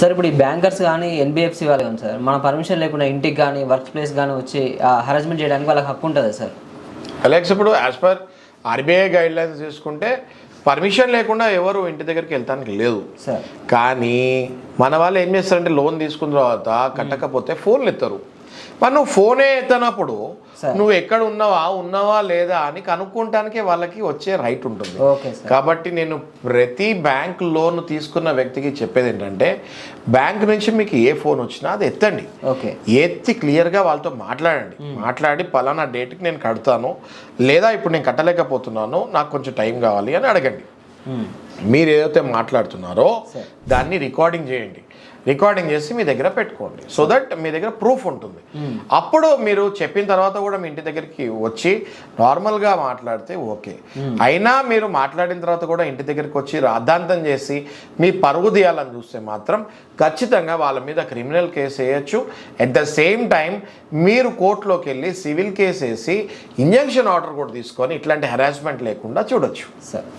Sir ఇప్పుడు ఈ bankers కానీ ఎన్బిఎఫ్సి వాళ్ళు కానీ సార్? మన పర్మిషన్ లేకుండా ఇంటికి కానీ వర్క్ ప్లేస్ కానీ వచ్చి హరాస్మెంట్ చేయడానికి వాళ్ళకి హక్కు ఉంటుంది సార్? అలెక్స్ ఇప్పుడు as per RBI guidelines తీసుకుంటే పర్మిషన్ లేకుండా ఎవరు ఇంటి దగ్గరికి వెళ్తానికి లేదు. సార్. కానీ మన వాళ్ళు ఏం చేస్తారంటే లోన్ తీసుకున్న తర్వాత కట్టకపోతే ఫోన్లు ఎత్తారు. మరి నువ్వు ఫోనే ఎత్తనప్పుడు. నువ్వు ఎక్కడ ఉన్నావా ఉన్నావా లేదా అని కనుక్కోవటానికి వాళ్ళకి వచ్చే రైట్ ఉంటుంది. కాబట్టి నేను ప్రతి బ్యాంక్ లోన్ తీసుకున్న వ్యక్తికి చెప్పేది ఏంటంటే బ్యాంక్ నుంచి మీకు ఏ ఫోన్ వచ్చినా అది ఎత్తండి. ఓకే. ఎత్తి క్లియర్గా వాళ్ళతో మాట్లాడండి. మాట్లాడి పలానా డేట్కి నేను కడతాను లేదా ఇప్పుడు నేను కట్టలేకపోతున్నాను నాకు కొంచెం టైం కావాలి అని అడగండి. మీరు ఏదైతే మాట్లాడుతున్నారో. దాన్ని రికార్డింగ్ చేయండి. రికార్డింగ్ చేసి మీ దగ్గర పెట్టుకోండి. సో దట్ మీ దగ్గర ప్రూఫ్ ఉంటుంది. అప్పుడు మీరు చెప్పిన తర్వాత కూడా మీ ఇంటి దగ్గరికి వచ్చి నార్మల్గా మాట్లాడితే ఓకే అయినా మీరు మాట్లాడిన తర్వాత కూడా ఇంటి దగ్గరికి వచ్చి రాద్ధాంతం చేసి మీ పరుగు తీయాలని చూస్తే మాత్రం ఖచ్చితంగా వాళ్ళ మీద క్రిమినల్ కేసు వేయచ్చు. ఎట్ ద సేమ్ టైం మీరు కోర్టులోకి వెళ్ళి సివిల్ కేసు వేసి ఇంజంక్షన్ ఆర్డర్ కూడా తీసుకొని ఇట్లాంటి హెరాస్మెంట్ లేకుండా చూడొచ్చు. సార్